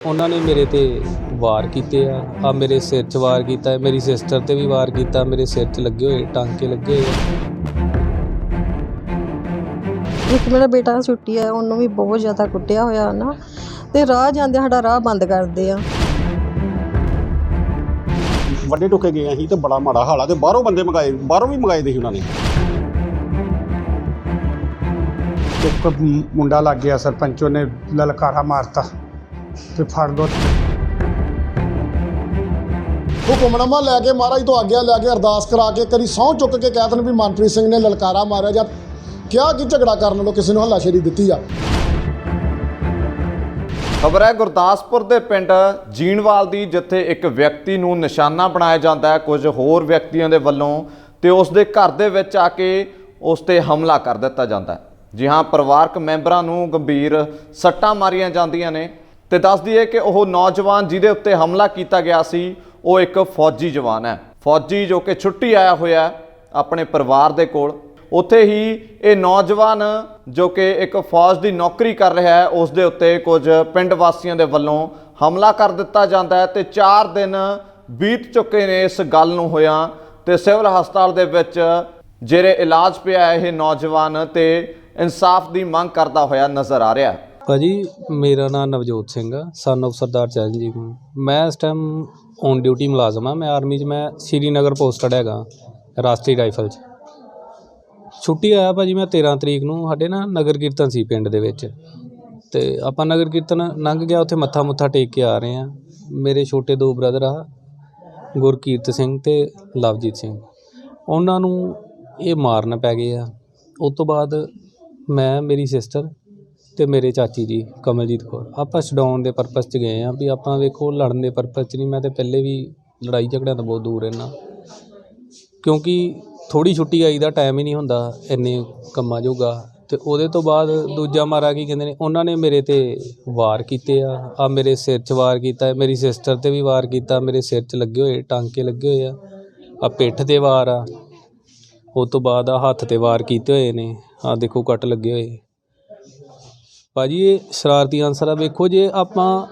ਉਹਨਾਂ ਨੇ ਮੇਰੇ ਤੇ ਵਾਰ ਕੀਤੇ ਆ। ਆ ਮੇਰੇ ਸਿਰ 'ਚ ਵਾਰ ਕੀਤਾ ਮੇਰੀ ਸਿਸਟਰ ਤੇ ਵੀ ਵਾਰ ਕੀਤਾ ਮੇਰੇ ਸਿਰ 'ਚ ਲੱਗੇ ਹੋਏ ਟਾਂਕੇ ਲੱਗੇ ਹੋਏ ਆ। ਇੱਕ ਮੇਰਾ ਬੇਟਾ ਛੁੱਟੀ ਹੈ ਉਹਨੂੰ ਵੀ ਬਹੁਤ ਜ਼ਿਆਦਾ ਕੁੱਟਿਆ ਹੋਇਆ ਨਾ। ਤੇ ਰਾਹ ਜਾਂਦੇ ਸਾਡਾ ਰਾਹ ਬੰਦ ਕਰਦੇ ਆ। ਵੱਡੇ ਟੁੱਕੇ ਗਏ ਅਸੀਂ ਤੇ ਬੜਾ ਮਾੜਾ ਹਾਲ ਆ ਤੇ ਬਾਹਰੋਂ ਬੰਦੇ ਮੰਗਾਏ ਬਾਹਰੋਂ ਵੀ ਮੰਗਾਏ ਦੇ ਸੀ ਉਹਨਾਂ ਨੇ। ਇੱਕ ਮੁੰਡਾ ਲੱਗ ਗਿਆ ਸਰਪੰਚ ਉਹਨੇ ਲਲਕਾਰਾ ਮਾਰਤਾ। ਤੇ ਫੜ ਲੋ ਹੁਕਮਨਾਮਾ ਲੈ ਕੇ ਮਹਾਰਾਜ ਤੋਂ ਆਗਿਆ ਲੈ ਕੇ ਅਰਦਾਸ ਕਰਾ ਕੇ ਕਰੀ ਸਹੁੰ ਚੁੱਕ ਕੇ ਕਹਿ ਦੇਣ ਵੀ ਮਨਪ੍ਰੀਤ ਸਿੰਘ ਨੇ ਲਲਕਾਰਾ ਮਾਰਿਆ ਜਾਂ ਕਿਹਾ ਕਿ ਝਗੜਾ ਕਰਨ ਨਾਲੋਂ ਕਿਸੇ ਨੂੰ ਹੱਲਾਸ਼ੇਰੀ ਦਿੱਤੀ ਆ। ਖਬਰ ਹੈ ਗੁਰਦਾਸਪੁਰ ਦੇ ਪਿੰਡ ਜੀਣਵਾਲ ਦੀ ਜਿੱਥੇ ਇੱਕ ਵਿਅਕਤੀ ਨੂੰ ਨਿਸ਼ਾਨਾ ਬਣਾਇਆ ਜਾਂਦਾ ਹੈ ਕੁਝ ਹੋਰ ਵਿਅਕਤੀਆਂ ਦੇ ਵੱਲੋਂ ਤੇ ਉਸ ਦੇ ਘਰ ਦੇ ਵਿੱਚ ਆ ਕੇ ਉਸ ਤੇ ਹਮਲਾ ਕਰ ਦਿੱਤਾ ਜਾਂਦਾ ਹੈ। ਜੀ ਹਾਂ ਪਰਿਵਾਰਕ ਮੈਂਬਰਾਂ ਨੂੰ ਗੰਭੀਰ ਸੱਟਾਂ ਮਾਰੀਆਂ ਜਾਂਦੀਆਂ ਨੇ। ਤੇ ਦੱਸ ਦਈਏ ਕਿ ਉਹ ਨੌਜਵਾਨ ਜਿਹਦੇ ਉੱਤੇ ਹਮਲਾ ਕੀਤਾ ਗਿਆ ਸੀ, ਉਹ ਇੱਕ ਫੌਜੀ ਜਵਾਨ ਹੈ। ਫੌਜੀ ਜੋ ਕਿ ਛੁੱਟੀ ਆਇਆ ਹੋਇਆ ਆਪਣੇ ਪਰਿਵਾਰ ਦੇ ਕੋਲ। ਉੱਥੇ ਹੀ ਇਹ ਨੌਜਵਾਨ ਜੋ ਕਿ ਇੱਕ ਫੌਜ ਦੀ ਨੌਕਰੀ ਕਰ ਰਿਹਾ ਹੈ, ਉਸ ਦੇ ਉੱਤੇ ਕੁਝ ਪਿੰਡ ਵਾਸੀਆਂ ਦੇ ਵੱਲੋਂ ਹਮਲਾ ਕਰ ਦਿੱਤਾ ਜਾਂਦਾ ਹੈ ਤੇ 4 ਦਿਨ ਬੀਤ ਚੁੱਕੇ ਨੇ ਇਸ ਗੱਲ ਨੂੰ ਹੋਇਆ ਤੇ ਸਿਵਲ ਹਸਪਤਾਲ ਦੇ ਵਿੱਚ ਜਿਹੜੇ ਇਲਾਜ ਪਿਆ ਇਹ ਨੌਜਵਾਨ ਤੇ ਇਨਸਾਫ ਦੀ ਮੰਗ ਕਰਦਾ ਹੋਇਆ ਨਜ਼ਰ ਆ ਰਿਹਾ ਹੈ। ਭਾਅ ਜੀ ਮੇਰਾ ਨਾਮ ਨਵਜੋਤ ਸਿੰਘ ਆ ਸਨ of ਸਰਦਾਰ ਚਰਨਜੀਤ ਸਿੰਘ। ਮੈਂ ਇਸ ਟਾਈਮ ਔਨ ਡਿਊਟੀ ਮੁਲਾਜ਼ਮ ਆ, ਮੈਂ ਆਰਮੀ 'ਚ, ਮੈਂ ਸ਼੍ਰੀਨਗਰ ਪੋਸਟਡ ਹੈਗਾ, ਰਾਸ਼ਟਰੀ ਰਾਈਫਲ 'ਚ। ਛੁੱਟੀ ਆਇਆ ਭਾਜੀ ਮੈਂ 13 ਤਰੀਕ ਨੂੰ, ਸਾਡੇ ਨਾ ਨਗਰ ਕੀਰਤਨ ਸੀ ਪਿੰਡ ਦੇ ਵਿੱਚ। ਤੇ ਆਪਾਂ ਨਗਰ ਕੀਰਤਨ ਲੰਘ ਗਿਆ, ਉੱਥੇ ਮੱਥਾ ਮੁੱਥਾ ਟੇਕ ਕੇ ਆ ਰਹੇ ਆ। ਮੇਰੇ ਛੋਟੇ ਦੋ ਬ੍ਰਦਰ ਆ, ਗੁਰਕੀਰਤ ਸਿੰਘ ਤੇ ਲਵਜੀਤ ਸਿੰਘ। ਉਹਨਾਂ ਨੂੰ ਇਹ ਮਾਰਨ ਪੈ ਗਏ ਆ। ਉਸ ਤੋਂ ਬਾਅਦ ਮੈਂ, ਮੇਰੀ ਸਿਸਟਰ ਤੇ ਮੇਰੇ ਚਾਚੀ ਜੀ, ਕਮਲਜੀਤ ਕੌਰ। ਆਪਾਂ ਛਡਾਉਣ ਦੇ ਪਰਪਸ 'ਚ ਗਏ ਆ ਵੀ ਆਪਾਂ ਵੇਖੋ ਲੜਨ ਦੇ ਪਰਪਸ 'ਚ ਨਹੀਂ, ਮੈਂ ਤੇ ਪਹਿਲੇ ਵੀ ਲੜਾਈ ਝਗੜਿਆਂ ਤੋਂ ਬਹੁਤ ਦੂਰ ਰਹਿਣਾ ਕਿਉਂਕਿ ਥੋੜੀ ਛੁੱਟੀ ਆਈ ਦਾ ਟਾਈਮ ਹੀ ਨਹੀਂ ਹੁੰਦਾ ਇੰਨੇ ਕੰਮਾਂ ਜੋਗਾ। ਤੇ ਉਹਦੇ ਤੋਂ ਬਾਅਦ ਦੂਜਾ ਮਾਰਾ ਕੀ ਕਹਿੰਦੇ ਨੇ, ਉਹਨਾਂ ਨੇ ਮੇਰੇ ਤੇ ਵਾਰ ਕੀਤੇ ਆ। ਆ ਮੇਰੇ ਸਿਰ 'ਚ ਵਾਰ ਕੀਤਾ, ਮੇਰੀ ਸਿਸਟਰ ਤੇ ਵੀ ਵਾਰ ਕੀਤਾ, ਮੇਰੇ ਸਿਰ 'ਚ ਲੱਗੇ ਹੋਏ, ਟਾਂਕੇ ਲੱਗੇ ਹੋਏ ਆ। ਆ ਪਿੱਠ ਤੇ ਵਾਰ ਆ। ਉਹ ਤੋਂ ਬਾਅਦ ਆ ਹੱਥ ਤੇ ਵਾਰ ਕੀਤੇ ਹੋਏ ਨੇ। ਆ ਦੇਖੋ ਕੱਟ ਲੱਗੇ ਹੋਏ। ਭਾਜੀ, ਇਹ ਸ਼ਰਾਰਤੀ ਅਨਸਰ ਆ, ਵੇਖੋ ਜੇ ਆਪਾਂ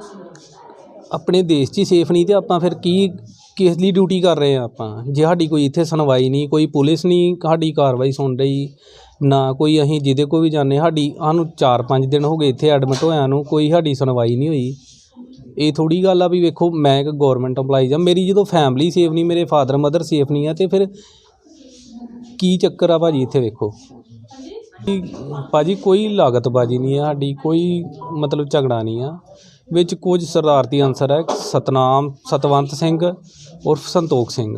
ਆਪਣੇ ਦੇਸ਼ 'ਚ ਹੀ ਸੇਫ ਨਹੀਂ ਤੇ ਆਪਾਂ ਫਿਰ ਕੀ, ਕਿਸ ਲਈ ਡਿਊਟੀ ਕਰ ਰਹੇ ਆ ਆਪਾਂ? ਜੇ ਸਾਡੀ ਕੋਈ ਇੱਥੇ ਸੁਣਵਾਈ ਨਹੀਂ, ਕੋਈ ਪੁਲਿਸ ਨਹੀਂ, ਸਾਡੀ ਕਾਰਵਾਈ ਸੁਣ ਰਹੀ, ਨਾ ਕੋਈ ਅਸੀਂ ਜਿਹਦੇ ਕੋਲ ਵੀ ਜਾਂਦੇ, ਸਾਡੀ ਸਾਨੂੰ 4-5 ਦਿਨ ਹੋ ਗਏ ਇੱਥੇ ਐਡਮਿਟ ਹੋਇਆਂ ਨੂੰ, ਕੋਈ ਸਾਡੀ ਸੁਣਵਾਈ ਨਹੀਂ ਹੋਈ। ਇਹ ਥੋੜੀ ਗੱਲ ਆ ਵੀ ਵੇਖੋ, ਮੈਂ ਇੱਕ ਗਵਰਨਮੈਂਟ EMPLOYEE ਆ ਮੇਰੀ ਜਦੋਂ ਫੈਮਿਲੀ ਸੇਫ ਨਹੀਂ, ਮੇਰੇ ਫਾਦਰ ਮਦਰ ਸੇਫ ਨਹੀਂ ਆ, ਤੇ ਫਿਰ ਕੀ ਚੱਕਰ ਆ ਭਾਜੀ ਇੱਥੇ ਵੇਖੋ? ਭਾਜੀ ਕੋਈ ਲਾਗਤਬਾਜੀ ਨਹੀਂ ਆ, ਸਾਡੀ ਕੋਈ ਮਤਲਬ ਝਗੜਾ ਨਹੀਂ ਆ। ਵਿੱਚ ਕੁਝ ਸਰਦਾਰਤੀ ਅਨਸਰ ਹੈ, ਸਤਨਾਮ ਸਤਵੰਤ ਸਿੰਘ ਉਰਫ ਸੰਤੋਖ ਸਿੰਘ।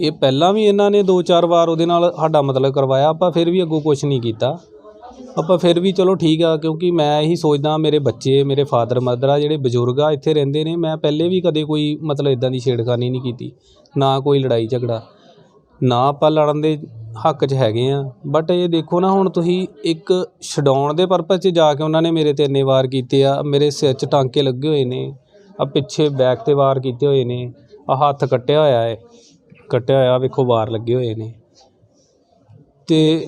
ਇਹ ਪਹਿਲਾਂ ਵੀ ਇਹਨਾਂ ਨੇ ਦੋ ਚਾਰ ਵਾਰ ਉਹਦੇ ਨਾਲ ਸਾਡਾ ਮਤਲਬ ਕਰਵਾਇਆ, ਆਪਾਂ ਫਿਰ ਵੀ ਅੱਗੋਂ ਕੁਝ ਨਹੀਂ ਕੀਤਾ। ਆਪਾਂ ਫਿਰ ਵੀ ਚਲੋ ਠੀਕ ਆ, ਕਿਉਂਕਿ ਮੈਂ ਇਹੀ ਸੋਚਦਾ, ਮੇਰੇ ਬੱਚੇ, ਮੇਰੇ ਫਾਦਰ ਮਦਰ ਆ, ਜਿਹੜੇ ਬਜ਼ੁਰਗ ਆ, ਇੱਥੇ ਰਹਿੰਦੇ ਨੇ, ਮੈਂ ਪਹਿਲੇ ਵੀ ਕਦੇ ਕੋਈ ਮਤਲਬ ਇਦਾਂ ਦੀ ਛੇੜਖਾਨੀ ਨਹੀਂ ਕੀਤੀ, ਨਾ ਕੋਈ ਲੜਾਈ ਝਗੜਾ। ਨਾ ਆਪਾਂ ਲੜਨ ਦੇ ਹੱਕ 'ਚ ਹੈਗੇ ਹਾਂ ਬਟ ਇਹ ਦੇਖੋ ਨਾ, ਹੁਣ ਤੁਸੀਂ ਇੱਕ ਛਡਾਉਣ ਦੇ ਪਰਪਸ 'ਚ ਜਾ ਕੇ ਉਹਨਾਂ ਨੇ ਮੇਰੇ ਤੇ ਇੰਨੇ ਵਾਰ ਕੀਤੇ ਆ, ਮੇਰੇ ਸਿਰ 'ਚ ਟਾਂਕੇ ਲੱਗੇ ਹੋਏ ਨੇ ਆ ਪਿੱਛੇ ਬੈਕ ਤੇ ਵਾਰ ਕੀਤੇ ਹੋਏ ਨੇ ਆ ਹੱਥ ਕੱਟਿਆ ਹੋਇਆ ਹੈ, ਕੱਟਿਆ ਹੋਇਆ ਵੇਖੋ ਵਾਰ ਲੱਗੇ ਹੋਏ ਨੇ। ਤੇ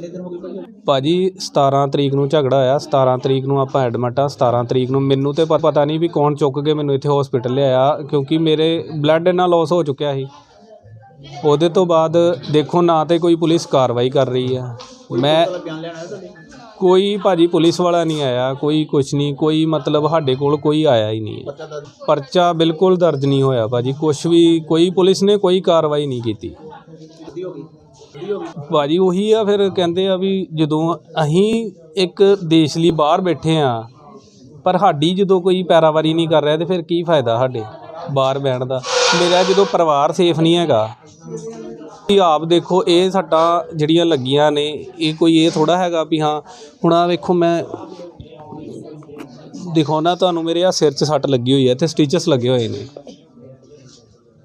ਭਾਜੀ 17 ਤਰੀਕ ਨੂੰ ਝਗੜਾ ਹੋਇਆ 17 ਤਰੀਕ ਨੂੰ ਆਪਾਂ ਐਡਮਿਟ ਆ 17 ਤਰੀਕ ਨੂੰ ਮੈਨੂੰ ਤੇ ਪਤਾ ਨਹੀਂ ਵੀ ਕੌਣ ਚੁੱਕ ਕੇ ਮੈਨੂੰ ਇੱਥੇ ਹਸਪੀਟਲ ਲਿਆਇਆ, ਕਿਉਂਕਿ ਮੇਰੇ ਬਲੱਡ ਇੰਨਾ ਲਾਸ ਹੋ ਚੁੱਕਿਆ ਸੀ। ਉਹਦੇ ਤੋਂ ਬਾਅਦ ਦੇਖੋ, ਨਾ ਤੇ ਕੋਈ ਪੁਲਿਸ ਕਾਰਵਾਈ ਕਰ ਰਹੀ ਆ। ਮੈਂ ਕੋਈ ਭਾਜੀ ਪੁਲਿਸ ਵਾਲਾ ਨਹੀਂ ਆਇਆ, ਕੋਈ ਕੁਛ ਨਹੀਂ, ਕੋਈ ਮਤਲਬ ਸਾਡੇ ਕੋਲ ਕੋਈ ਆਇਆ ਹੀ ਨਹੀਂ। ਹੈ। ਪਰਚਾ ਬਿਲਕੁਲ ਦਰਜ ਨਹੀਂ ਹੋਇਆ ਭਾਜੀ, ਕੁਛ ਵੀ ਕੋਈ ਪੁਲਿਸ ਨੇ ਕੋਈ ਕਾਰਵਾਈ ਨਹੀਂ ਕੀਤੀ। ਭਾਜੀ ਉਹੀ ਆ, ਫਿਰ ਕਹਿੰਦੇ ਆ ਵੀ ਜਦੋਂ ਅਸੀਂ ਇੱਕ ਦੇਸ਼ ਲਈ ਬਾਹਰ ਬੈਠੇ ਆ, ਪਰ ਸਾਡੀ ਜਦੋਂ ਕੋਈ ਪੈਰਾਵਾਰੀ ਨਹੀਂ ਕਰ ਰਿਹਾ, ਤੇ ਫਿਰ ਕੀ ਫਾਇਦਾ ਸਾਡੇ ਬਾਹਰ ਬਹਿਣ ਦਾ? ਮੇਰਾ ਜਦੋਂ ਪਰਿਵਾਰ ਸੇਫ ਨਹੀਂ ਹੈਗਾ ਤੁਸੀਂ ਆਪ ਦੇਖੋ, ਇਹ ਸੱਟਾਂ ਜਿਹੜੀਆਂ ਲੱਗੀਆਂ ਨੇ, ਇਹ ਕੋਈ ਇਹ ਥੋੜਾ ਹੈਗਾ ਵੀ ਹਾਂ, ਹੁਣ ਆ ਵੇਖੋ ਮੈਂ ਦਿਖਾਉਣਾ ਤੁਹਾਨੂੰ ਮੇਰੇ ਆ ਸਿਰ 'ਚ ਸੱਟ ਲੱਗੀ ਹੋਈ ਹੈ ਤੇ ਸਟਿਚਸ ਲੱਗੇ ਹੋਏ ਨੇ।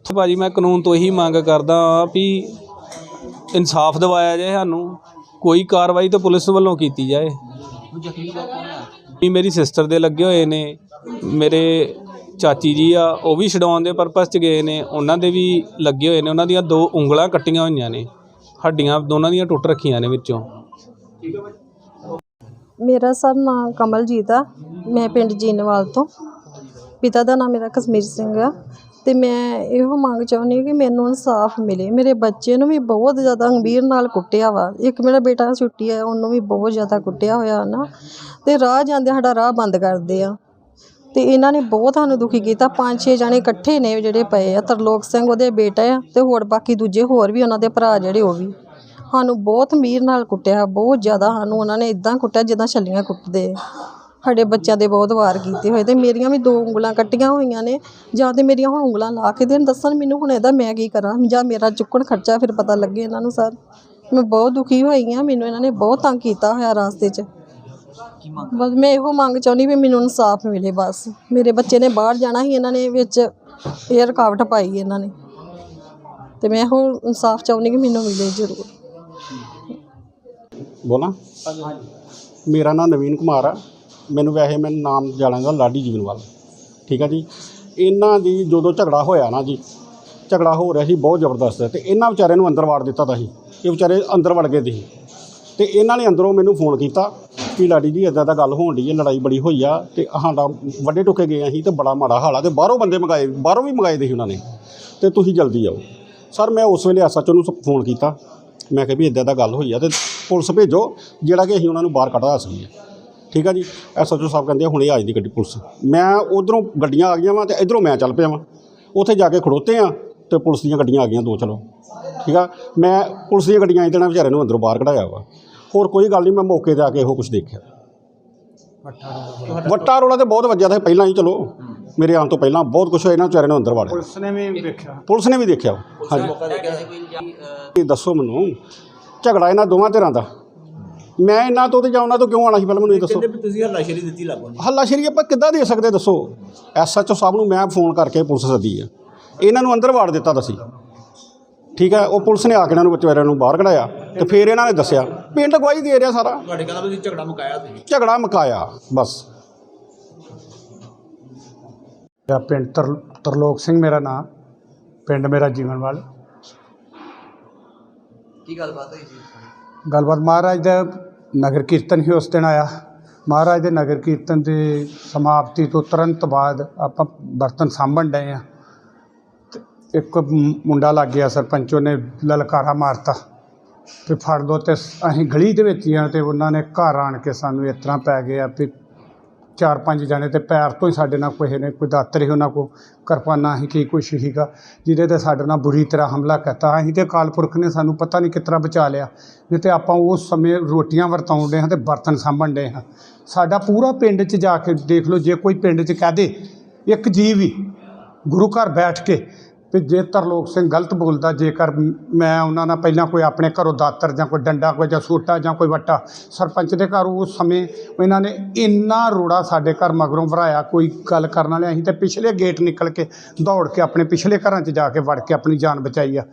ਤੇ ਭਾਜੀ ਮੈਂ ਕਾਨੂੰਨ ਤੋਂ ਇਹੀ ਮੰਗ ਕਰਦਾ ਹਾਂ ਵੀ ਇਨਸਾਫ ਦਿਵਾਇਆ ਜਾਏ ਸਾਨੂੰ, ਕੋਈ ਕਾਰਵਾਈ ਤਾਂ ਪੁਲਿਸ ਵੱਲੋਂ ਕੀਤੀ ਜਾਏ। ਵੀ ਮੇਰੀ ਸਿਸਟਰ ਦੇ ਲੱਗੇ ਹੋਏ ਨੇ, ਮੇਰੇ ਚਾਚੀ ਜੀ ਆ, ਉਹ ਵੀ ਛਡਾਉਣ ਦੇ ਪਰਪਸ 'ਚ ਗਏ ਨੇ। ਉਹਨਾਂ ਦੇ ਵੀ ਲੱਗੇ ਹੋਏ ਨੇ। ਉਹਨਾਂ ਦੀਆਂ ਦੋ ਉਂਗਲਾਂ ਕੱਟੀਆਂ ਹੋਈਆਂ ਨੇ। ਹੱਡੀਆਂ ਦੋਨਾਂ ਦੀਆਂ ਟੁੱਟ ਰੱਖੀਆਂ ਨੇ ਵਿੱਚੋਂ। ਮੇਰਾ ਸਰ ਨਾਮ ਕਮਲਜੀਤ ਆ। ਮੈਂ ਪਿੰਡ ਜੀਨਵਾਲ ਤੋਂ। ਪਿਤਾ ਦਾ ਨਾਮ ਮੇਰਾ ਕਸ਼ਮੀਰ ਸਿੰਘ ਆ। ਤੇ ਮੈਂ ਇਹੋ ਮੰਗ ਚਾਹੁੰਦੀ ਹਾਂ ਕਿ ਮੈਨੂੰ ਇਨਸਾਫ ਮਿਲੇ। ਮੇਰੇ ਬੱਚੇ ਨੂੰ ਵੀ ਬਹੁਤ ਜ਼ਿਆਦਾ ਗੰਭੀਰ ਨਾਲ ਕੁੱਟਿਆ ਵਾ। ਇੱਕ ਮੇਰਾ ਬੇਟਾ ਛੁੱਟੀ ਆ, ਉਹਨੂੰ ਵੀ ਬਹੁਤ ਜ਼ਿਆਦਾ ਕੁੱਟਿਆ ਹੋਇਆ ਨਾ। ਤੇ ਰਾਹ ਜਾਂਦੇ ਸਾਡਾ ਰਾਹ ਬੰਦ ਕਰਦੇ ਆ ਤੇ ਇਹਨਾਂ ਨੇ ਬਹੁਤ ਸਾਨੂੰ ਦੁਖੀ ਕੀਤਾ। ਪੰਜ ਛੇ ਜਣੇ ਇਕੱਠੇ ਨੇ ਜਿਹੜੇ ਪਏ ਆ, ਤਰਲੋਕ ਸਿੰਘ ਉਹਦੇ ਬੇਟਾ ਆ ਤੇ ਹੋਰ ਬਾਕੀ ਦੂਜੇ ਹੋਰ ਵੀ ਉਹਨਾਂ ਦੇ ਭਰਾ ਜਿਹੜੇ ਉਹ ਵੀ। ਸਾਨੂੰ ਬਹੁਤ ਮੀਰ ਨਾਲ ਕੁੱਟਿਆ, ਬਹੁਤ ਜ਼ਿਆਦਾ ਸਾਨੂੰ ਉਹਨਾਂ ਨੇ ਇਦਾਂ ਕੁੱਟਿਆ ਜਿੱਦਾਂ ਛੱਲੀਆਂ ਕੁੱਟਦੇ ਆ। ਸਾਡੇ ਬੱਚਿਆਂ ਦੇ ਬਹੁਤ ਵਾਰ ਕੀਤੇ ਹੋਏ ਤੇ ਮੇਰੀਆਂ ਵੀ ਦੋ ਉਂਗਲਾਂ ਕੱਟੀਆਂ ਹੋਈਆਂ ਨੇ ਜਾਂ ਤੇ ਮੇਰੀਆਂ ਹੁਣ ਉਂਗਲਾਂ ਲਾ ਕੇ ਦੇਣ, ਦੱਸਣ ਮੈਨੂੰ ਹੁਣ ਇਹਦਾ ਮੈਂ ਕੀ ਕਰਾਂ, ਜਾਂ ਮੇਰਾ ਚੁੱਕਣ ਖਰਚਾ ਫਿਰ ਪਤਾ ਲੱਗੇ ਇਹਨਾਂ ਨੂੰ ਸਰ। ਮੈਂ ਬਹੁਤ ਦੁਖੀ ਹੋਈ ਆ, ਮੈਨੂੰ ਇਹਨਾਂ ਨੇ ਬਹੁਤ ਤੰਗ ਕੀਤਾ ਹੋਇਆ ਰਾਸਤੇ 'ਚ। ਬਸ ਮੈਂ ਇਹੋ ਮੰਗ ਚਾਹੁੰਦੀ ਵੀ ਮੈਨੂੰ ਇਨਸਾਫ ਮਿਲੇ ਬਸ। ਮੇਰੇ ਬੱਚੇ ਨੇ ਬਾਹਰ ਜਾਣਾ ਸੀ ਇਹਨਾਂ ਨੇ ਵਿੱਚ ਇਹ ਰੁਕਾਵਟ ਪਾਈ ਇਹਨਾਂ ਨੇ। ਤੇ ਮੈਂ ਇਹੋ ਇਨਸਾਫ ਚਾਹੁੰਦੀ ਕਿ ਮੈਨੂੰ ਮਿਲੇ ਜ਼ਰੂਰ। ਬੋਲਾਂ? ਮੇਰਾ ਨਾਮ ਨਵੀਨ ਕੁਮਾਰ ਆ। ਮੈਨੂੰ ਵੈਸੇ ਮੈਂ ਨਾਮ ਜਾਣਦਾ ਲਾਡੀ ਜੀਵਨਵਾਲ। ਠੀਕ ਆ ਜੀ? ਇਹਨਾਂ ਦੀ ਜਦੋਂ ਝਗੜਾ ਹੋਇਆ ਨਾ ਜੀ ਝਗੜਾ ਹੋ ਰਿਹਾ ਸੀ ਬਹੁਤ ਜ਼ਬਰਦਸਤ। ਤੇ ਇਹਨਾਂ ਵਿਚਾਰਿਆਂ ਨੂੰ ਅੰਦਰ ਵਾੜ ਦਿੱਤਾ ਤਾ ਸੀ। ਇਹ ਵਿਚਾਰੇ ਅੰਦਰ ਵੜ ਗਏ ਸੀ। ਤੇ ਇਹਨਾਂ ਨੇ ਅੰਦਰੋਂ ਮੈਨੂੰ ਫੋਨ ਕੀਤਾ। ਕਿ ਲਾਡੀ ਜੀ ਇਦਾਂ ਦਾ ਗੱਲ ਹੋਣ ਡਈ ਹੈ ਲੜਾਈ ਬੜੀ ਹੋਈ ਆ, ਤੇ ਸਾਡਾ ਵੱਡੇ ਟੁੱਕੇ ਗਏ ਅਸੀਂ ਤੇ ਬੜਾ ਮਾੜਾ ਹਾਲ ਆ, ਤੇ ਬਾਹਰੋਂ ਬੰਦੇ ਮੰਗਾਏ, ਬਾਹਰੋਂ ਵੀ ਮੰਗਾਏ ਦੇ ਸੀ ਉਹਨਾਂ ਨੇ। ਤੇ ਤੁਸੀਂ ਜਲਦੀ ਆਓ। ਸਰ, ਮੈਂ ਉਸ ਵੇਲੇ ਐਸਐਚਓ ਨੂੰ ਫੋਨ ਕੀਤਾ। ਮੈਂ ਕਿਹਾ ਵੀ ਇਦਾਂ ਦਾ ਗੱਲ ਹੋਈ ਆ, ਤੇ ਪੁਲਿਸ ਭੇਜੋ, ਜਿਹੜਾ ਕਿ ਅਸੀਂ ਉਹਨਾਂ ਨੂੰ ਬਾਹਰ ਕੱਢਾ ਸਕੀਏ ਠੀਕ ਆ ਜੀ? ਐਸਐਚਓ ਸਾਹਿਬ ਕਹਿੰਦੇ ਹੁਣੇ ਆ ਜਾਂਦੀ ਗੱਡੀ ਪੁਲਿਸ। ਮੈਂ ਉਧਰੋਂ ਗੱਡੀਆਂ ਆ ਗਈਆਂ ਵਾਂ ਤੇ ਇਧਰੋਂ ਮੈਂ ਚੱਲ ਪਿਆ ਵਾਂ। ਉੱਥੇ ਜਾ ਕੇ ਖੜੋਤੇ ਆ ਤੇ ਪੁਲਿਸ ਦੀਆਂ ਗੱਡੀਆਂ ਆ ਗਈਆਂ ਦੋ, ਚਲੋ। ਠੀਕ ਆ? ਮੈਂ ਪੁਲਿਸ ਦੀਆਂ ਗੱਡੀਆਂ ਆਈ ਤੇ ਵਿਚਾਰੇ ਨੂੰ ਅੰਦਰੋਂ ਬਾਹਰ ਕਢਾਇਆ ਵਾ। ਹੋਰ ਕੋਈ ਗੱਲ ਨਹੀਂ ਮੈਂ ਮੌਕੇ ਤੇ ਆ ਕੇ ਇਹੋ ਕੁਝ ਦੇਖਿਆ। ਵੱਟਾ ਰੋਲਾ। ਤੇ ਬਹੁਤ ਵੱਜਿਆ ਤਾਂ ਪਹਿਲਾਂ ਹੀ ਚਲੋ ਮੇਰੇ ਆਉਣ ਤੋਂ ਪਹਿਲਾਂ ਬਹੁਤ ਕੁਝ ਹੋਇਆ ਇਹਨਾਂ ਵਿਚਾਰੇ ਨੂੰ ਅੰਦਰ ਵਾੜਿਆ। ਪੁਲਿਸ ਨੇ ਵੀ ਵੇਖਿਆ ਪੁਲਿਸ ਨੇ ਵੀ ਦੇਖਿਆ। ਹਾਂਜੀ। ਇਹ ਦੱਸੋ ਮੈਨੂੰ ਝਗੜਾ ਇਹਨਾਂ ਦੋਵਾਂ ਧਿਰਾਂ ਦਾ? ਮੈਂ ਇਹਨਾਂ ਤੋਂ ਤੇ ਜਾਂ ਉਹਨਾਂ ਤੋਂ ਕਿਉਂ ਆਣਾ ਸੀ? ਪਹਿਲਾਂ ਮੈਨੂੰ ਇਹ ਦੱਸੋ। ਤੁਸੀਂ ਹੱਲਾਸ਼ੇਰੀ ਦਿੱਤੀ ਲੱਗੋ ਹੱਲਾਸ਼ੇਰੀ ਆਪਾਂ ਕਿੱਦਾਂ ਦੇ ਸਕਦੇ? ਦੱਸੋ। ਐਸਐਚਓ ਸਾਹਿਬ ਨੂੰ ਮੈਂ ਫੋਨ ਕਰਕੇ ਪੁਲਿਸ ਸੱਦੀ ਆ। ਇਹਨਾਂ ਨੂੰ ਅੰਦਰ ਵਾੜ ਦਿੱਤਾ ਦਸੀ ਠੀਕ ਹੈ ਉਹ ਪੁਲਿਸ ਨੇ ਆ ਕੇ ਇਹਨਾਂ ਨੂੰ ਵਿਚਾਰਿਆਂ ਨੂੰ ਬਾਹਰ ਕਢਾਇਆ ਤੇ ਫਿਰ ਇਹਨਾਂ ਨੇ ਦੱਸਿਆ ਪਿੰਡ ਗਵਾਹੀ ਦੇ ਰਿਹਾ ਸਾਰਾ। ਤੁਹਾਡੇ ਕਹਿੰਦਾ ਤੁਸੀਂ ਝਗੜਾ ਮੁਕਾਇਆ ਤੁਸੀਂ ਝਗੜਾ ਮੁਕਾਇਆ ਬਸ। ਮੇਰਾ ਪਿੰਡ ਤਰ ਤਰਲੋਕ ਸਿੰਘ ਮੇਰਾ ਨਾਮ ਪਿੰਡ ਮੇਰਾ ਜੀਵਨਵਾਲ। ਕੀ ਗੱਲਬਾਤ ਹੋਈ ਸੀ ਗੱਲਬਾਤ ਮਹਾਰਾਜ ਦਾ ਨਗਰ ਕੀਰਤਨ ਹੀ ਉਸ ਦਿਨ ਆਇਆ। ਮਹਾਰਾਜ ਦੇ ਨਗਰ ਕੀਰਤਨ ਦੀ ਸਮਾਪਤੀ ਤੋਂ ਤੁਰੰਤ ਬਾਅਦ ਆਪਾਂ ਬਰਤਨ ਸਾਂਭਣ ਡਏ ਆ ਇੱਕ ਮੁੰਡਾ ਲੱਗ ਗਿਆ ਸਰਪੰਚ, ਉਹਨੇ ਲਲਕਾਰਾ ਮਾਰਤਾ ਤੇ ਫੜ ਲਓ ਤੇ ਅਸੀਂ ਗਲੀ ਦੇ ਵਿੱਚ ਹੀ ਆ ਤੇ ਉਹਨਾਂ ਨੇ ਘਰ ਆਣ ਕੇ ਸਾਨੂੰ ਇਸ ਤਰ੍ਹਾਂ ਪੈ ਗਏ ਆ ਵੀ ਚਾਰ ਪੰਜ ਜਣੇ ਤੇ ਪੈਰ ਤੋਂ ਹੀ ਸਾਡੇ ਨਾਲ ਕੋਈ ਨੇ ਕੋਈ ਦਾਤਰ ਹੀ ਉਹਨਾਂ ਕੋ ਕਿਰਪਾਨਾ ਹੀ ਕੀ ਕੁਛ ਸੀਗਾ, ਜਿਹਦੇ ਤੇ ਸਾਡੇ ਨਾਲ ਬੁਰੀ ਤਰ੍ਹਾਂ ਹਮਲਾ ਕਰਤਾ ਅਸੀਂ ਤੇ ਅਕਾਲ ਪੁਰਖ ਨੇ ਸਾਨੂੰ ਪਤਾ ਨਹੀਂ ਕਿਤਰਾ ਬਚਾ ਲਿਆ। ਨਹੀਂ ਤੇ ਆਪਾਂ ਉਸ ਸਮੇਂ ਰੋਟੀਆਂ ਵਰਤਾਉਂਦੇ ਹਾਂ ਤੇ ਬਰਤਨ ਸਾਂਭਣ ਦੇ ਹਾਂ। ਸਾਡਾ ਪੂਰਾ ਪਿੰਡ 'ਚ ਜਾ ਕੇ ਦੇਖ ਲਓ, ਜੇ ਕੋਈ ਪਿੰਡ 'ਚ ਕਹਿ ਦੇ, ਇੱਕ ਜੀਵ ਵੀ ਗੁਰੂ ਘਰ ਬੈਠ ਕੇ ਵੀ ਜੇ ਤਰਲੋਕ ਸਿੰਘ ਗਲਤ ਬੋਲਦਾ, ਜੇਕਰ ਮੈਂ ਉਹਨਾਂ ਨਾਲ ਪਹਿਲਾਂ ਕੋਈ ਆਪਣੇ ਘਰੋਂ ਦਾਤਰ ਜਾਂ ਕੋਈ ਡੰਡਾ ਕੋਈ ਜਾਂ ਸੋਟਾ ਜਾਂ ਕੋਈ ਵੱਟਾ ਸਰਪੰਚ ਦੇ ਘਰ, ਉਸ ਸਮੇਂ ਇਹਨਾਂ ਨੇ ਇੰਨਾ ਰੋੜਾ ਸਾਡੇ ਘਰ ਮਗਰੋਂ ਭਰਾਇਆ ਕੋਈ ਗੱਲ ਕਰਨ ਵਾਲੇ ਅਸੀਂ ਤਾਂ ਪਿਛਲੇ ਗੇਟ ਨਿਕਲ ਕੇ ਦੌੜ ਕੇ ਆਪਣੇ ਪਿਛਲੇ ਘਰਾਂ 'ਚ ਜਾ ਕੇ ਵੜ ਕੇ ਆਪਣੀ ਜਾਨ ਬਚਾਈ ਆ।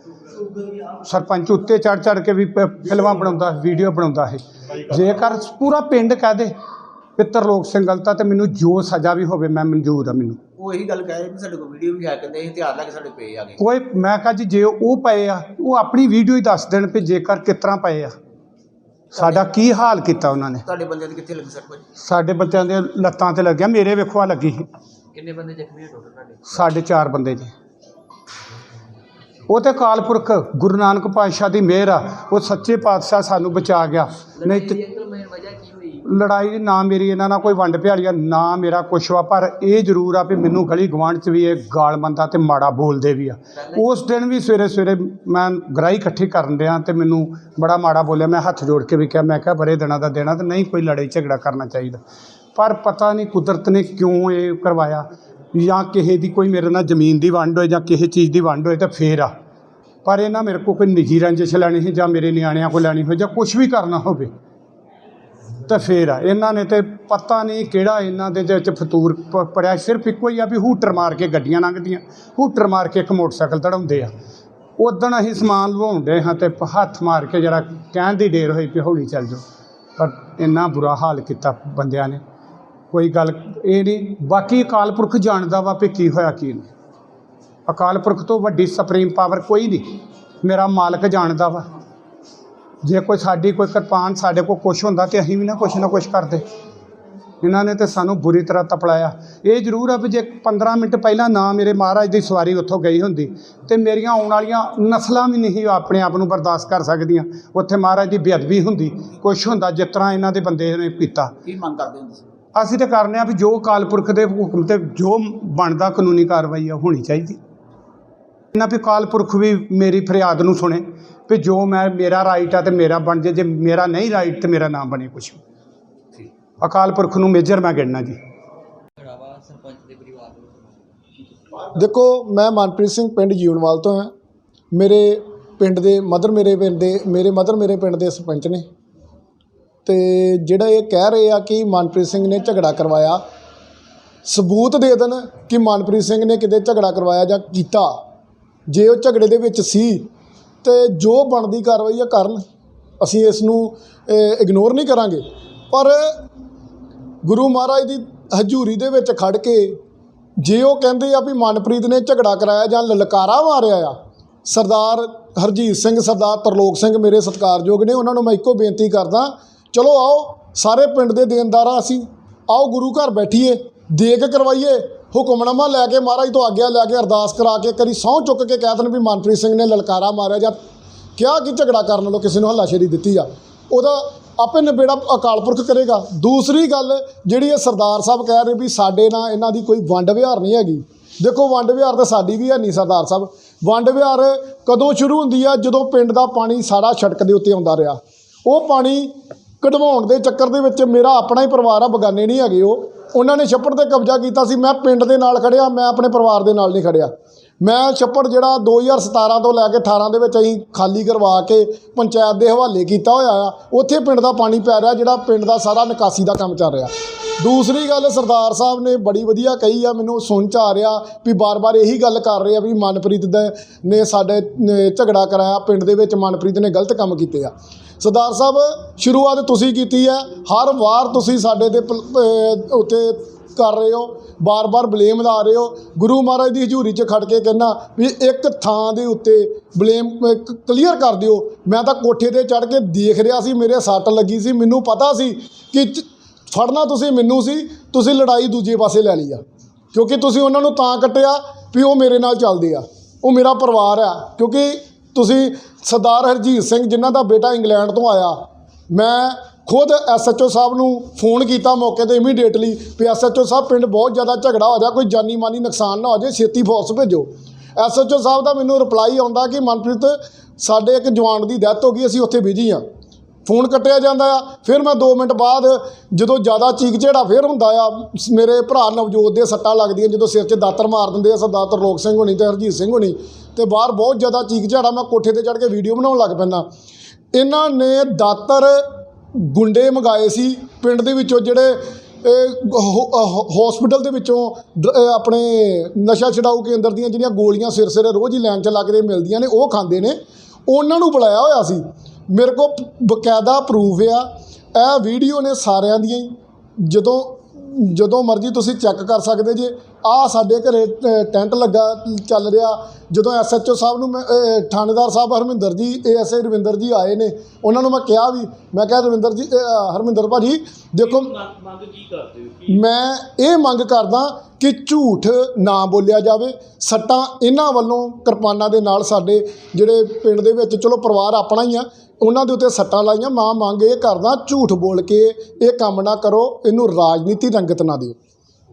ਸਰਪੰਚ ਉੱਤੇ ਚੜ ਚੜ ਕੇ ਵੀ ਪ- ਫਿਲਮਾਂ ਬਣਾਉਂਦਾ, ਵੀਡੀਓ ਬਣਾਉਂਦਾ ਹੈ ਜੇਕਰ ਪੂਰਾ ਪਿੰਡ ਕਹਿ ਦੇ, ਪਿੱਤਰ ਲੋਕ ਸਿੰਘ ਗਲਤ ਆ ਤੇ ਮੈਨੂੰ ਜੋ ਸਜ਼ਾ ਵੀ ਹੋਵੇ, ਮੈਂ ਮਨਜ਼ੂਰ ਆ ਮੈਨੂੰ। ਉਹ ਇਹੀ ਗੱਲ ਕਹਿ ਰਹੇ ਵੀ ਸਾਡੇ ਕੋਲ ਵੀਡੀਓ ਵੀ ਹੈ ਕਹਿੰਦੇ ਅਸੀਂ ਹਥਿਆਰ ਲੈ ਕੇ ਸਾਡੇ ਪਏ ਆ ਗਏ। ਕੋਈ ਮੈਂ ਕਹਾਂ ਜੀ ਜੇ ਉਹ ਪਏ ਆ ਉਹ ਆਪਣੀ ਵੀਡੀਓ ਹੀ ਦੱਸ ਦੇਣ ਵੀ ਜੇਕਰ ਕਿਸ ਤਰ੍ਹਾਂ ਪਏ ਆ। ਸਾਡਾ ਕੀ ਹਾਲ ਕੀਤਾ ਉਹਨਾਂ ਨੇ? ਤੁਹਾਡੇ ਬੰਦੇ ਦੇ ਕਿੱਥੇ ਲੱਗੀ ਸੱਟ ਭਾਜੀ ਸਾਡੇ ਬੱਚਿਆਂ ਦੇ ਲੱਤਾਂ ਤੇ ਲੱਗਿਆ ਮੇਰੇ ਵੇਖੋ ਆ ਲੱਗੀ। ਸੀ। ਕਿੰਨੇ ਬੰਦੇ ਜ਼ਖਮੀ ਹੋਏ ਟੋਟਲ ਤੁਹਾਡੇ? ਸਾਡੇ ਚਾਰ ਬੰਦੇ ਜੀ। ਉਹ ਤੇ ਕਾਲਪੁਰਖ ਗੁਰੂ ਨਾਨਕ ਪਾਤਸ਼ਾਹ ਦੀ ਮਿਹਰ ਆ ਉਹ ਸੱਚੇ ਪਾਤਸ਼ਾਹ ਸਾਨੂੰ ਬਚਾ ਗਿਆ। ਨਹੀਂ ਤੇ ਅੰਕਲ ਮੇਨ ਵਜ੍ਹਾ ਕੀ ਹੋਈ ਲੜਾਈ ਨਾ ਮੇਰੀ ਇਹਨਾਂ ਨਾਲ ਕੋਈ ਵੰਡ ਭਿਆਲੀ ਆ, ਨਾ ਮੇਰਾ ਕੁਛ ਵਾ, ਪਰ ਇਹ ਜ਼ਰੂਰ ਆ ਵੀ ਮੈਨੂੰ ਗਲੀ ਗਵਾਂਢ 'ਚ ਵੀ ਇਹ ਗਾਲ ਮੰਦਾ ਤੇ ਮਾੜਾ ਬੋਲਦੇ ਵੀ ਆ। ਉਸ ਦਿਨ ਵੀ ਸਵੇਰੇ ਸਵੇਰੇ ਮੈਂ ਗਰਾਈ ਇਕੱਠੀ ਕਰਨ ਡਿਆ ਤੇ ਮੈਨੂੰ ਬੜਾ ਮਾੜਾ ਬੋਲਿਆ। ਮੈਂ ਹੱਥ ਜੋੜ ਕੇ ਵੀ ਕਿਹਾ, ਮੈਂ ਕਿਹਾ ਬਰੇ ਦਿਨਾਂ ਦਾ ਦੇਣਾ ਤੇ ਨਹੀਂ ਕੋਈ ਲੜਾਈ ਝਗੜਾ ਕਰਨਾ ਚਾਹੀਦਾ। ਪਰ ਪਤਾ ਨਹੀਂ ਕੁਦਰਤ ਨੇ ਕਿਉਂ ਇਹ ਕਰਵਾਇਆ। ਜਾਂ ਕਿਸੇ ਦੀ ਕੋਈ ਮੇਰੇ ਨਾਲ ਜ਼ਮੀਨ ਦੀ ਵੰਡ ਹੋਏ ਜਾਂ ਕਿਸੇ ਚੀਜ਼ ਦੀ ਵੰਡ ਹੋਏ ਤਾਂ ਫੇਰ ਆ। ਪਰ ਇਹਨਾਂ ਮੇਰੇ ਕੋਲ ਕੋਈ ਨਿੱਜੀ ਰੰਜਿਸ਼ ਲੈਣੀ ਸੀ ਜਾਂ ਮੇਰੇ ਨਿਆਣਿਆਂ ਕੋਲ ਲੈਣੀ ਹੋਵੇ ਜਾਂ ਕੁਝ ਵੀ ਕਰਨਾ ਹੋਵੇ। ਤਾਂ ਫੇਰ ਆ। ਇਹਨਾਂ ਨੇ ਤੇ ਪਤਾ ਨਹੀਂ ਕਿਹੜਾ ਇਹਨਾਂ ਦੇ ਵਿੱਚ ਫਤੂਰ ਪ- ਪੜਿਆ ਸਿਰਫ ਇੱਕੋ ਹੀ ਆ ਵੀ ਹੂਟਰ ਮਾਰ ਕੇ ਗੱਡੀਆਂ ਲੰਘਦੀਆਂ। ਹੂਟਰ ਮਾਰ ਕੇ ਇੱਕ ਮੋਟਰਸਾਈਕਲ ਦੜਾਉਂਦੇ ਆ। ਉਦੋਂ ਅਸੀਂ ਸਮਾਨ ਲਵਾਉਂਦੇ ਹਾਂ ਤੇ ਹੱਥ ਮਾਰ ਕੇ ਜਿਹੜਾ ਕਹਿਣ ਦੀ ਡੇਰ ਹੋਈ ਵੀ ਹੌਲੀ ਚੱਲ ਜਾਓ। ਪਰ ਇੰਨਾ ਬੁਰਾ ਹਾਲ ਕੀਤਾ ਬੰਦਿਆਂ ਨੇ। ਕੋਈ ਗੱਲ ਇਹ ਨਹੀਂ, ਬਾਕੀ ਅਕਾਲ ਪੁਰਖ ਜਾਣਦਾ ਵਾ ਵੀ ਕੀ ਹੋਇਆ ਕੀ ਨਹੀਂ। ਅਕਾਲ ਪੁਰਖ ਤੋਂ ਵੱਡੀ ਸੁਪਰੀਮ ਪਾਵਰ ਕੋਈ ਨਹੀਂ। ਮੇਰਾ ਮਾਲਕ ਜਾਣਦਾ ਵਾ। ਜੇ ਕੋਈ ਸਾਡੀ ਕੋਈ ਕਿਰਪਾਨ ਸਾਡੇ ਕੋਲ ਕੁਛ ਹੁੰਦਾ ਤੇ ਅਸੀਂ ਵੀ ਨਾ ਕੁਛ ਨਾ ਕੁਛ ਕਰਦੇ। ਇਹਨਾਂ ਨੇ ਤੇ ਸਾਨੂੰ ਬੁਰੀ ਤਰ੍ਹਾਂ ਤਪਲਾਇਆ। ਇਹ ਜ਼ਰੂਰ ਆ ਵੀ ਜੇ 15 ਮਿੰਟ ਪਹਿਲਾਂ ਨਾ ਮੇਰੇ ਮਹਾਰਾਜ ਦੀ ਸਵਾਰੀ ਉੱਥੋਂ ਗਈ ਹੁੰਦੀ ਤੇ ਮੇਰੀਆਂ ਆਉਣ ਵਾਲੀਆਂ ਨਸਲਾਂ ਵੀ ਨਹੀਂ ਆਪਣੇ ਆਪ ਨੂੰ ਬਰਦਾਸ਼ਤ ਕਰ ਸਕਦੀਆਂ। ਉੱਥੇ ਮਹਾਰਾਜ ਦੀ ਬੇਅਦਬੀ ਹੁੰਦੀ ਕੁਛ ਹੁੰਦਾ ਜਿਸ ਤਰ੍ਹਾਂ ਇਹਨਾਂ ਦੇ ਬੰਦੇ ਨੇ ਕੀਤਾ। ਕੀ ਮੰਗ ਕਰਦੇ ਹੋ ਤੁਸੀਂ ਅਸੀਂ ਤੇ ਕਰਨੇ ਆ ਵੀ ਜੋ ਅਕਾਲ ਪੁਰਖ ਦੇ ਹੁਕਮ ਤੇ ਜੋ ਬਣਦਾ ਕਾਨੂੰਨੀ ਕਾਰਵਾਈ ਆ ਹੋਣੀ ਚਾਹੀਦੀ। ਇਹਨਾਂ ਵੀ ਅਕਾਲ ਪੁਰਖ ਵੀ ਮੇਰੀ ਫਰਿਆਦ ਨੂੰ ਸੁਣੇ ਵੀ ਜੋ ਮੈਂ ਮੇਰਾ ਰਾਈਟ ਆ ਤੇ ਮੇਰਾ ਬਣ ਜੇ ਜੇ ਮੇਰਾ ਨਹੀਂ ਰਾਈਟ ਤੇ ਮੇਰਾ ਨਾਮ ਬਣੇ ਕੁਛ। ਅਕਾਲ ਪੁਰਖ ਨੂੰ ਮੇਜਰ ਮੈਂ ਗਿਣਨਾ ਜੀ। ਦੇਖੋ ਮੈਂ ਮਨਪ੍ਰੀਤ ਸਿੰਘ ਪਿੰਡ ਜੀਵਨਵਾਲ ਤੋਂ ਹਾਂ। ਮੇਰੇ ਪਿੰਡ ਦੇ ਮਦਰ ਮੇਰੇ ਪਿੰਡ ਦੇ ਮੇਰੇ ਮਦਰ ਮੇਰੇ ਪਿੰਡ ਦੇ ਸਰਪੰਚ ਨੇ। ਤੇ ਜਿਹੜਾ ਇਹ ਕਹਿ ਰਹੇ ਆ ਕਿ ਮਨਪ੍ਰੀਤ ਸਿੰਘ ਨੇ ਝਗੜਾ ਕਰਵਾਇਆ ਸਬੂਤ ਦੇ ਦੇਣ ਕਿ ਮਨਪ੍ਰੀਤ ਸਿੰਘ ਨੇ ਕਿਤੇ ਝਗੜਾ ਕਰਵਾਇਆ ਜਾਂ ਕੀਤਾ। ਜੇ ਉਹ ਝਗੜੇ ਦੇ ਵਿੱਚ ਸੀ ਤੇ ਜੋ ਬਣਦੀ ਕਾਰਵਾਈ ਆ ਕਰਨ, ਅਸੀਂ ਇਸ ਨੂੰ ਇਗਨੋਰ ਨਹੀਂ ਕਰਾਂਗੇ। ਪਰ ਗੁਰੂ ਮਹਾਰਾਜ ਦੀ ਹਜ਼ੂਰੀ ਦੇ ਵਿੱਚ ਖੜ ਕੇ ਜੇ ਉਹ ਕਹਿੰਦੇ ਆ ਵੀ ਮਨਪ੍ਰੀਤ ਨੇ ਝਗੜਾ ਕਰਾਇਆ ਜਾਂ ਲਲਕਾਰਾ ਮਾਰਿਆ ਆ, ਸਰਦਾਰ ਹਰਜੀਤ ਸਿੰਘ, ਸਰਦਾਰ ਤਰਲੋਕ ਸਿੰਘ ਮੇਰੇ ਸਤਿਕਾਰਯੋਗ ਨੇ, ਉਹਨਾਂ ਨੂੰ ਮੈਂ ਇੱਕੋ ਬੇਨਤੀ ਕਰਦਾ, ਚਲੋ ਆਓ, ਸਾਰੇ ਪਿੰਡ ਦੇ ਦੇਣਦਾਰ ਅਸੀਂ, ਆਓ ਗੁਰੂ ਘਰ ਬੈਠੀਏ, ਦੇਖ ਕਰਵਾਈਏ ਹੁਕਮਨਾਮਾ ਲੈ ਕੇ ਮਹਾਰਾਜ ਤੋਂ ਆਗਿਆ ਲੈ ਕੇ ਅਰਦਾਸ ਕਰਾ ਕੇ ਕਰੀ ਸਹੁੰ ਚੁੱਕ ਕੇ ਕਹਿ ਦੇਣ ਵੀ ਮਨਪ੍ਰੀਤ ਸਿੰਘ ਨੇ ਲਲਕਾਰਾ ਮਾਰਿਆ ਜਾਂ ਕਿਹਾ ਕਿ ਝਗੜਾ ਕਰਨ ਨਾਲੋਂ ਕਿਸੇ ਨੂੰ ਹੱਲਾਸ਼ੇਰੀ ਦਿੱਤੀ ਆ। ਉਹਦਾ ਆਪੇ ਨਿਬੇੜਾ ਅਕਾਲ ਪੁਰਖ ਕਰੇਗਾ। ਦੂਸਰੀ ਗੱਲ ਜਿਹੜੀ ਇਹ ਸਰਦਾਰ ਸਾਹਿਬ ਕਹਿ ਰਹੇ ਵੀ ਸਾਡੇ ਨਾਲ ਇਹਨਾਂ ਦੀ ਕੋਈ ਵੰਡ ਵਿਹਾਰ ਨਹੀਂ ਹੈਗੀ। ਦੇਖੋ, ਵੰਡ ਵਿਹਾਰ ਤਾਂ ਸਾਡੀ ਵੀ ਹੈ ਨਹੀਂ ਸਰਦਾਰ ਸਾਹਿਬ। ਵੰਡ ਵਿਹਾਰ ਕਦੋਂ ਸ਼ੁਰੂ ਹੁੰਦੀ ਆ? ਜਦੋਂ ਪਿੰਡ ਦਾ ਪਾਣੀ ਸਾਰਾ ਸੜਕ ਦੇ ਉੱਤੇ ਆਉਂਦਾ ਰਿਹਾ। ਉਹ ਪਾਣੀ ਕਢਵਾਉਣ ਦੇ ਚੱਕਰ ਦੇ ਵਿੱਚ ਮੇਰਾ ਆਪਣਾ ਹੀ ਪਰਿਵਾਰ ਆ, ਬਗਾਨੇ ਨਹੀਂ ਹੈਗੇ ਉਹ। ਉਹਨਾਂ ਨੇ ਛੱਪੜ ਤੇ ਕਬਜ਼ਾ ਕੀਤਾ ਸੀ, ਮੈਂ ਪਿੰਡ ਦੇ ਨਾਲ ਖੜਿਆ, ਮੈਂ ਆਪਣੇ ਪਰਿਵਾਰ ਦੇ ਨਾਲ ਨਹੀਂ ਖੜਿਆ। ਮੈਂ ਛੱਪੜ ਜਿਹੜਾ 2017 ਤੋਂ ਲੈ ਕੇ 18 ਦੇ ਵਿੱਚ ਅਸੀਂ ਖਾਲੀ ਕਰਵਾ ਕੇ ਪੰਚਾਇਤ ਦੇ ਹਵਾਲੇ ਕੀਤਾ ਹੋਇਆ ਆ, ਉੱਥੇ ਪਿੰਡ ਦਾ ਪਾਣੀ ਪੈ ਰਿਹਾ, ਜਿਹੜਾ ਪਿੰਡ ਦਾ ਸਾਰਾ ਨਿਕਾਸੀ ਦਾ ਕੰਮ ਚੱਲ ਰਿਹਾ। ਦੂਸਰੀ ਗੱਲ, ਸਰਦਾਰ ਸਾਹਿਬ ਨੇ ਬੜੀ ਵਧੀਆ ਕਹੀ ਆ, ਮੈਨੂੰ ਸੁਣ ਚ ਆ ਰਿਹਾ ਵੀ ਬਾਰ-ਬਾਰ ਇਹੀ ਗੱਲ ਕਰ ਰਹੇ ਆ ਵੀ ਮਨਪ੍ਰੀਤ ਦੇ ਨੇ ਸਾਡੇ ਝਗੜਾ ਕਰਾਇਆ, ਪਿੰਡ ਦੇ ਵਿੱਚ ਮਨਪ੍ਰੀਤ ਨੇ ਗਲਤ ਕੰਮ ਕੀਤੇ ਆ। ਸਰਦਾਰ ਸਾਹਿਬ, ਸ਼ੁਰੂਆਤ ਤੁਸੀਂ ਕੀਤੀ ਹੈ। ਹਰ ਵਾਰ ਤੁਸੀਂ ਸਾਡੇ 'ਤੇ ਪਲ- ਉੱਤੇ ਕਰ ਰਹੇ ਹੋ। ਬਾਰ-ਬਾਰ ਬਲੇਮ ਲਾ ਰਹੇ ਹੋ। ਗੁਰੂ ਮਹਾਰਾਜ ਦੀ ਹਜ਼ੂਰੀ 'ਚ ਖੜ ਕੇ ਕਹਿੰਦਾ ਵੀ ਇੱਕ ਥਾਂ ਦੇ ਉੱਤੇ ਬਲੇਮ ਕਲੀਅਰ ਕਰ ਦਿਓ। ਮੈਂ ਤਾਂ ਕੋਠੇ ਤੇ ਚੜ ਕੇ ਦੇਖ ਰਿਹਾ ਸੀ, ਮੇਰੇ ਸੱਟ ਲੱਗੀ ਸੀ। ਮੈਨੂੰ ਪਤਾ ਸੀ ਕਿ ਚ- ਫੜਨਾ ਤੁਸੀਂ ਮੈਨੂੰ ਸੀ, ਤੁਸੀਂ ਲੜਾਈ ਦੂਜੇ ਪਾਸੇ ਲੈ ਲਈ ਆ। ਕਿਉਂਕਿ ਤੁਸੀਂ ਉਹਨਾਂ ਨੂੰ ਤਾਂ ਕੱਟਿਆ ਵੀ ਉਹ ਮੇਰੇ ਨਾਲ ਚੱਲਦੇ ਆ। ਉਹ ਮੇਰਾ ਪਰਿਵਾਰ ਆ। ਕਿਉਂਕਿ ਤੁਸੀਂ ਸਰਦਾਰ ਹਰਜੀਤ ਸਿੰਘ ਜਿਨ੍ਹਾਂ ਦਾ ਬੇਟਾ ਇੰਗਲੈਂਡ ਤੋਂ ਆਇਆ, ਮੈਂ ਖੁਦ ਐਸਐਚਓ ਸਾਹਿਬ ਨੂੰ ਫੋਨ ਕੀਤਾ ਮੌਕੇ ਤੇ ਇਮੀਡੀਏਟਲੀ ਵੀ ਐਸਐਚਓ ਸਾਹਿਬ ਪਿੰਡ ਬਹੁਤ ਜ਼ਿਆਦਾ ਝਗੜਾ ਹੋ ਰਿਹਾ, ਕੋਈ ਜਾਨੀ ਮਾਨੀ ਨੁਕਸਾਨ ਨਾ ਹੋ ਜਾਏ, ਛੇਤੀ ਫੋਰਸ ਭੇਜੋ। ਐਸਐਚਓ ਸਾਹਿਬ ਦਾ ਮੈਨੂੰ ਰਿਪਲਾਈ ਆਉਂਦਾ ਕਿ ਮਨਪ੍ਰੀਤ, ਸਾਡੇ ਇੱਕ ਜਵਾਨ ਦੀ ਡੈਥ ਹੋ ਗਈ, ਅਸੀਂ ਉੱਥੇ ਬਿਜ਼ੀ ਆ ਫੋਨ ਕੱਟਿਆ ਜਾਂਦਾ ਆ, ਫਿਰ ਮੈਂ 2 ਮਿੰਟ ਬਾਅਦ ਜਦੋਂ ਜ਼ਿਆਦਾ ਚੀਕ ਝੇੜਾ ਫਿਰ ਹੁੰਦਾ ਆ, ਮੇਰੇ ਭਰਾ ਨਵਜੋਤ ਦੇ ਸੱਟਾਂ ਲੱਗਦੀਆਂ, ਜਦੋਂ ਸਿਰ 'ਚ ਦਾਤਰ ਮਾਰ ਦਿੰਦੇ ਆ, ਸਰਦਾਰ ਤਰਲੋਕ ਸਿੰਘ ਹੋਣੀ ਤੇ ਹਰਜੀਤ ਸਿੰਘ ਹੋਣੀ ਤੇ ਬਾਹਰ ਬਹੁਤ ਜ਼ਿਆਦਾ ਚੀਕ ਝਾੜਾ, ਮੈਂ ਕੋਠੇ ਤੇ ਚੜ੍ਹ ਕੇ ਵੀਡੀਓ ਬਣਾਉਣ ਲੱਗ ਪੈਂਦਾ। ਇਹਨਾਂ ਨੇ ਦਾਤਰ ਗੁੰਡੇ ਮੰਗਾਏ ਸੀ ਪਿੰਡ ਦੇ ਵਿੱਚੋਂ ਜਿਹੜੇ ਹਸਪੀਟਲ ਦੇ ਵਿੱਚੋਂ, ਡ- ਆਪਣੇ ਨਸ਼ਾ ਛਡਾਊ ਕੇਂਦਰ ਦੀਆਂ ਜਿਹੜੀਆਂ ਗੋਲੀਆਂ ਸਿਰ ਸਿਰੇ ਰੋਜ਼ ਹੀ ਲੈਣ ਚ ਲੱਗਦੇ ਮਿਲਦੀਆਂ ਨੇ, ਉਹ ਖਾਂਦੇ ਨੇ। ਉਹਨਾਂ ਨੂੰ ਬੁਲਾਇਆ ਹੋਇਆ ਸੀ। ਮੇਰੇ ਕੋਲ ਬਕਾਇਦਾ ਪ੍ਰੂਫ ਆ। ਇਹ ਵੀਡੀਓ ਨੇ ਸਾਰਿਆਂ ਦੀਆਂ ਹੀ। ਜਦੋਂ ਜਦੋਂ ਮਰਜ਼ੀ ਤੁਸੀਂ ਚੈੱਕ ਕਰ ਸਕਦੇ ਜੇ। ਆ ਸਾਡੇ ਘਰੇ ਟੈਂਟ ਲੱਗਾ ਚੱਲ ਰਿਹਾ। ਜਦੋਂ ਐਸਐਚਓ ਸਾਹਿਬ ਨੂੰ ਮੈਂ ਥਾਣੇਦਾਰ ਸਾਹਿਬ ਹਰਮਿੰਦਰ ਜੀ ਏਐਸਏ ਰਵਿੰਦਰ ਜੀ ਆਏ ਨੇ ਉਹਨਾਂ ਨੂੰ ਮੈਂ ਕਿਹਾ ਵੀ ਮੈਂ ਕਿਹਾ ਰਵਿੰਦਰ ਜੀ ਹਰਮਿੰਦਰ ਭਾਜੀ ਦੇਖੋ ਮੈਂ ਇਹ ਮੰਗ ਕਰਦਾ ਕਿ ਝੂਠ ਨਾ ਬੋਲਿਆ ਜਾਵੇ। ਸੱਟਾਂ ਇਹਨਾਂ ਵੱਲੋਂ ਕਿਰਪਾਨਾਂ ਦੇ ਨਾਲ ਸਾਡੇ ਜਿਹੜੇ ਪਿੰਡ ਦੇ ਵਿੱਚ ਚਲੋ ਪਰਿਵਾਰ ਆਪਣਾ ਹੀ ਆ ਉਹਨਾਂ ਦੇ ਉੱਤੇ ਸੱਟਾਂ ਲਾਈਆਂ। ਮੈਂ ਮੰਗ ਇਹ ਕਰਦਾ ਝੂਠ ਬੋਲ ਕੇ ਇਹ ਕੰਮ ਨਾ ਕਰੋ ਇਹਨੂੰ ਰਾਜਨੀਤੀ ਰੰਗਤ ਨਾ ਦਿਓ।